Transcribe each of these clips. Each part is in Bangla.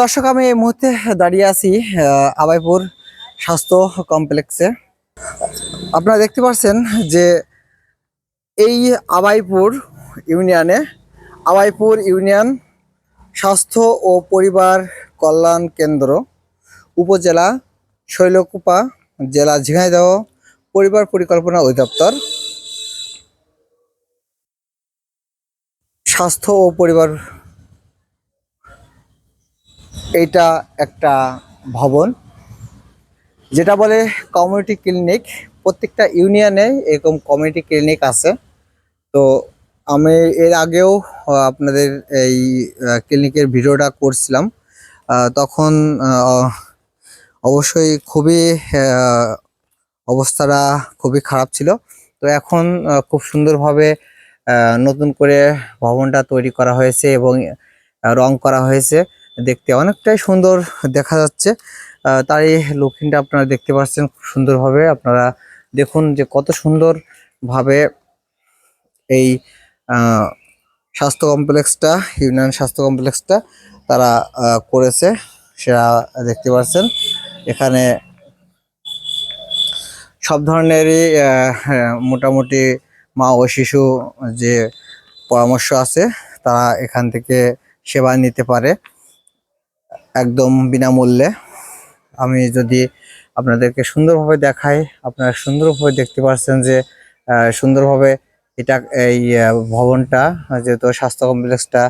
দর্শক, আমি এই মুহূর্তে দাঁড়িয়ে আছি আবাইপুর স্বাস্থ্য কমপ্লেক্সে। আপনারা দেখতে পাচ্ছেন যে এই আবাইপুর ইউনিয়নে, আবাইপুর ইউনিয়ন স্বাস্থ্য ও পরিবার কল্যাণ কেন্দ্র, উপজেলা শৈলকুপা, জেলা ঝিনাইদহ পরিবার পরিকল্পনা অধিদপ্তর। স্বাস্থ্য ও পরিবার এইটা একটা ভবন, যেটা বলে কমিউনিটি ক্লিনিক প্রত্যেকটা ইউনিয়নে এরকম কমিউনিটি ক্লিনিক আছে। তো আমি এর আগেও আপনাদের এই ক্লিনিকের ভিডিওটা করছিলাম। তখন অবশ্যই খুবই অবস্থাটা খুবই খারাপ ছিল। তো এখন খুব সুন্দরভাবে নতুন করে ভবনটা তৈরি করা হয়েছে এবং রং করা হয়েছে। দেখতে অনেকটাই সুন্দর দেখা যাচ্ছে। তার এই লুকিংটা আপনারা দেখতে পাচ্ছেন খুব সুন্দরভাবে। আপনারা দেখুন যে কত সুন্দরভাবে এই স্বাস্থ্য কমপ্লেক্সটা ইউনিয়ন স্বাস্থ্য কমপ্লেক্সটা তারা করেছে সেটা দেখতে পাচ্ছেন। এখানে সব ধরনেরই হ্যাঁ, মোটামুটি মা ও শিশু যে পরামর্শ আছে তারা এখান থেকে সেবা নিতে পারে। একদম বিনামূল্যে। আমি যদি আপনাদেরকে সুন্দরভাবে দেখাই, আপনারা সুন্দরভাবে দেখতে পাচ্ছেন যে সুন্দরভাবে এটা, এই ভবনটা, যেহেতু স্বাস্থ্য কমপ্লেক্সটা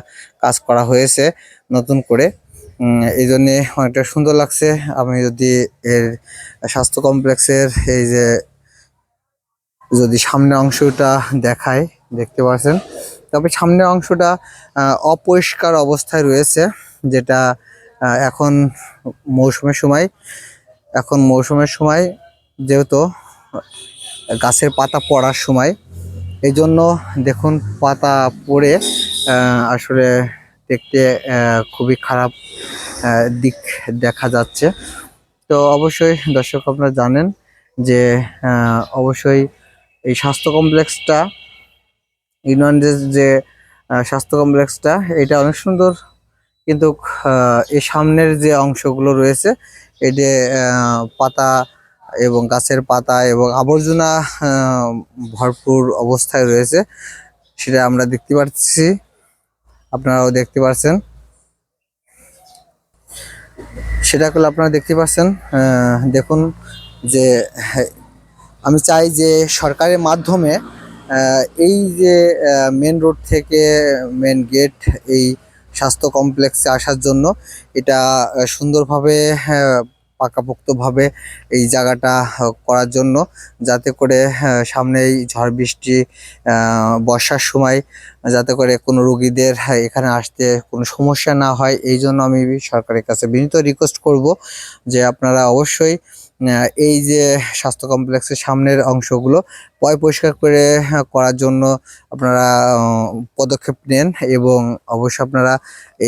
কাজ করা হয়েছে নতুন করে এই জন্যে অনেকটা সুন্দর লাগছে। আমি যদি এর স্বাস্থ্য কমপ্লেক্সের এই যে, যদি সামনের অংশটা দেখায় দেখতে পাচ্ছেন। তবে সামনের অংশটা অপরিষ্কার অবস্থায় রয়েছে, যেটা এখন মৌসুমের সময়, এখন মৌসুমের সময় যেহেতু গাছের পাতা পড়ার সময় এই জন্য দেখুন পাতা পড়ে আসলে দেখতে খুবই খারাপ দিক দেখা যাচ্ছে। তো অবশ্যই দর্শক আপনারা জানেন যে অবশ্যই এই স্বাস্থ্য কমপ্লেক্সটা ইউনিয়নের যে স্বাস্থ্য কমপ্লেক্সটা, এটা অনেক সুন্দর কিন্তু এই সামনের যে অংশগুলো রয়েছে যে পাতা এবং গাছের পাতা এবং আবর্জনা ভরপুর অবস্থায় রয়েছে, সেটা আমরা দেখতে পাচ্ছি। আপনারাও দেখতে পাচ্ছেন। সেটা করলে আপনারা দেখতে পাচ্ছেন। দেখুন যে, আমি চাই যে সরকারের মাধ্যমে এই যে মেন রোড থেকে মেন গেট এই স্বাস্থ্য কমপ্লেক্সে আসার জন্য এটা সুন্দরভাবে হ্যাঁ, পাকাপোক্তভাবে এই জায়গাটা করার জন্য যাতে করে আহ, সামনে এই ঝড় বৃষ্টি বর্ষার সময় যাতে করে কোনো রোগীদের হ্যাঁ, এখানে আসতে কোনো সমস্যা না হয় এই জন্য আমি সরকারের কাছে বিনীত রিকোয়েস্ট করব যে আপনারা অবশ্যই এই যে স্বাস্থ্য কমপ্লেক্সের সামনের অংশগুলো, পয় পরিষ্কার করে করার জন্য আপনারা পদক্ষেপ নেন এবং অবশ্যই আপনারা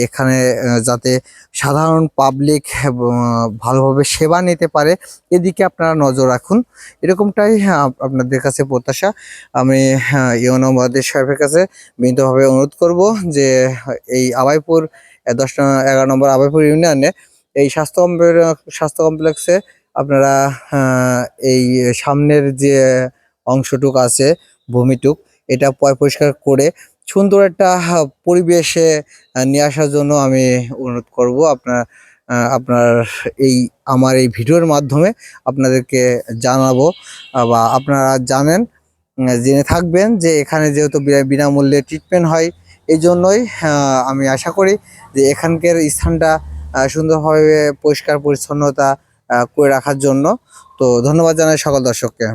এখানে যাতে সাধারণ পাবলিক ভালোভাবে সেবা নিতে পারে, এদিকে আপনারা নজর রাখুন। এরকমটাই আপনাদের কাছে প্রত্যাশা। আমি ইউনো মহাদেশ সাহেবের কাছে বিনীতভাবে অনুরোধ করব যে, এই আবাইপুর দশ, এগারো নম্বর আবাইপুর ইউনিয়নে এই স্বাস্থ্য স্বাস্থ্য কমপ্লেক্সে আপনারা এই সামনের যে অংশটুক আছে, ভূমিটুক, এটা পয়, পরিষ্কার করে সুন্দর একটা পরিবেশে নিয়ে আসার জন্য আমি অনুরোধ করব আপনার আপনার এই, আমার এই ভিডিওর মাধ্যমে আপনাদেরকে জানাব বা আপনারা জানেন, জেনে থাকবেন যে এখানে যেহেতু বিনামূল্যে ট্রিটমেন্ট হয়, এই জন্যই আমি আশা করি যে এখানকার স্থানটা সুন্দরভাবে পরিষ্কার, পরিচ্ছন্নতা করে রাখার জন্য। তো ধন্যবাদ জানাই সকল দর্শককে।